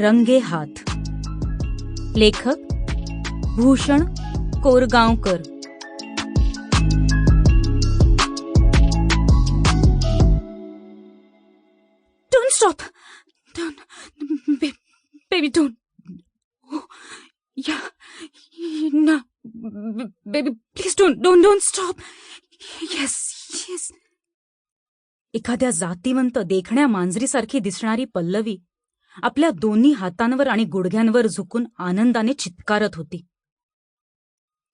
रंगे हाथ. लेखक Bhushan Korgaonkar. Don't stop या ना baby please don't don't don't stop yes yes एखाद्या जातीवंत देखण्या मांजरीसारखी दिसणारी पल्लवी आपल्या दोन्ही हातांवर आणि गुडघ्यांवर झुकून आनंदाने चित्कारत होती.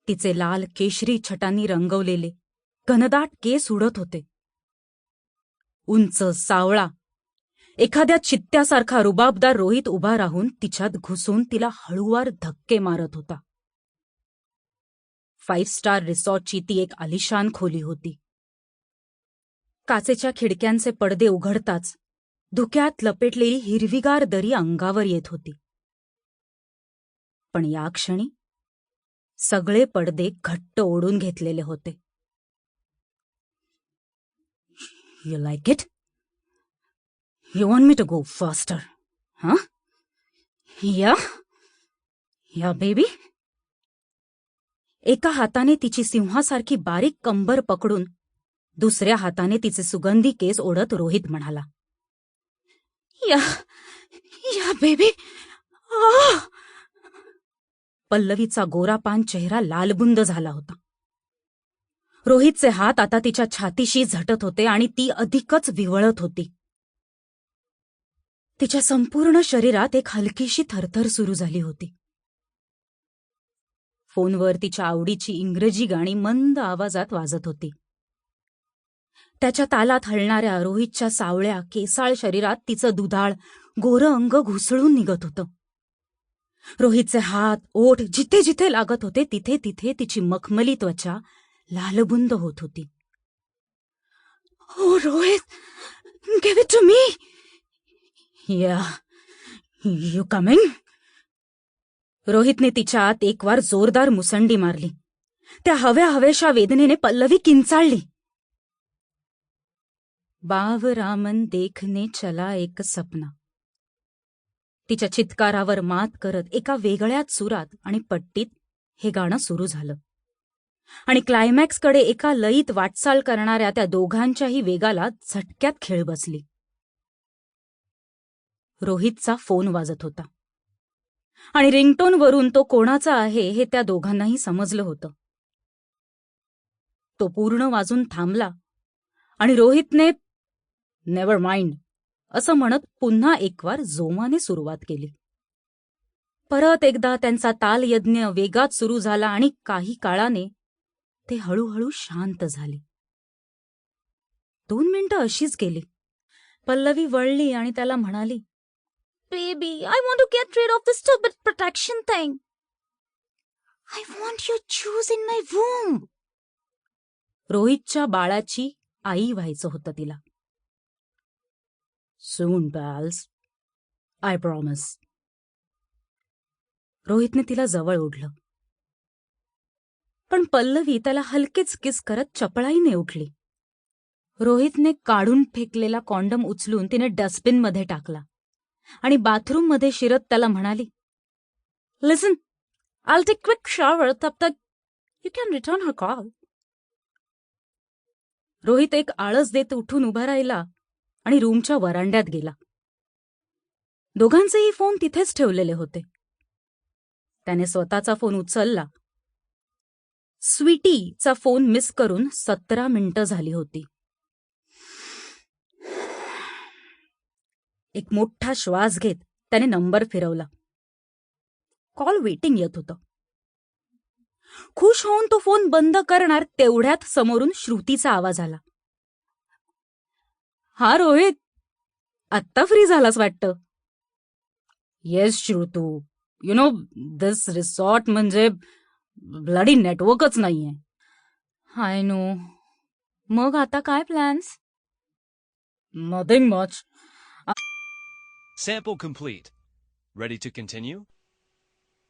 तिचे लाल केशरी छटांनी रंगवलेले घनदाट केस उडत होते. उंच सावळा एखाद्या चित्त्यासारखा रुबाबदार रोहित उभा राहून तिच्यात घुसून तिला हळूवार धक्के मारत होता. फाईव्ह स्टार रिसॉर्टची ती एक आलिशान खोली होती. काचेच्या खिडक्यांचे पडदे उघडताच धुक्यात लपेटलेली हिरवीगार दरी अंगावर येत होती. पण या क्षणी सगळे पडदे घट्ट ओढून घेतलेले होते. You like it you want me to go faster हा या या बेबी एका हाताने तिची सिंहासारखी बारीक कंबर पकडून दुसऱ्या हाताने तिचे सुगंधी केस ओढत रोहित म्हणाला या या बेबी पल्लवीचा गोरापान चेहरा लालबुंद झाला होता. रोहितचे हात आता तिच्या छातीशी झटत होते आणि ती अधिकच विवळत होती. तिच्या संपूर्ण शरीरात एक हलकीशी थरथर सुरू झाली होती. फोनवर तिच्या आवडीची इंग्रजी गाणी मंद आवाजात वाजत होती. त्याच्या तालात हलणाऱ्या रोहितच्या सावळ्या केसाळ शरीरात तिचं दुधाळ गोरं अंग घुसळून निघत होतं. रोहितचे हात ओठ जिथे जिथे लागत होते तिथे तिथे तिची मखमली त्वचा लालबुंद होत होती. ओ Rohit give it to me yeah you coming रोहितने तिच्या आत एक वार जोरदार मुसंडी मारली. त्या हव्या हवेशा वेदनेने पल्लवी किंचाळली. बाव रामन देखने चला एक सपना. तिच्या चित्कारावर मात करत एका वेगळ्याच सुरात आणि पट्टीत हे गाणं सुरू झालं. आणि क्लायमॅक्सकडे एका लयीत वाटचाल करणाऱ्या त्या दोघांच्याही वेगाला झटक्यात खेळ बसली. रोहितचा फोन वाजत होता. आणि रिंगटोनवरून तो कोणाचा आहे हे त्या दोघांनाही समजलं होतं. तो पूर्ण वाजून थांबला आणि रोहितने नेव्हर माइंड असं म्हणत पुन्हा एकवार जोमाने सुरुवात केली. परत एकदा त्यांचा तालयज्ञ वेगात सुरू झाला आणि काही काळाने ते हळूहळू शांत झाले. दोन मिनिटं अशीच गेली. पल्लवी वळली आणि त्याला म्हणाली baby I want to get rid of this stupid protection thing I want your juice in my womb रोहितच्या बाळाची आई व्हायचं होतं तिला. सून pals. आय प्रॉमिस रोहितने तिला जवळ ओढलं. पण पल्लवी त्याला हलकेच किस करत चपळाईने उठली. रोहितने काढून फेकलेला कॉन्डम उचलून तिने डस्टबिनमध्ये टाकला. आणि बाथरूममध्ये शिरत त्याला म्हणाली लिसन आल टेक क्विक शॉवर तब तक you can return her call Rohit एक आळस देत उठून उभा राहिला. आणि रूमच्या वरांड्यात गेला. दोघांचेही फोन तिथेच ठेवलेले होते. त्याने स्वतःचा फोन उचलला. स्वीटीचा फोन मिस करून सतरा मिनिटं झाली होती. एक मोठा श्वास घेत त्याने नंबर फिरवला. कॉल वेटिंग येत होतं. खुश होऊन तो फोन बंद करणार तेवढ्यात समोरून श्रुतीचा आवाज आला. हा रोहित आत्ता फ्री झालास वाटतं? Yes Shrutu. You know this resort म्हणजे ब्लडी नेटवर्कच नाहीये. हाय नो मग आता काय plans nothing much Sample complete. Ready to continue?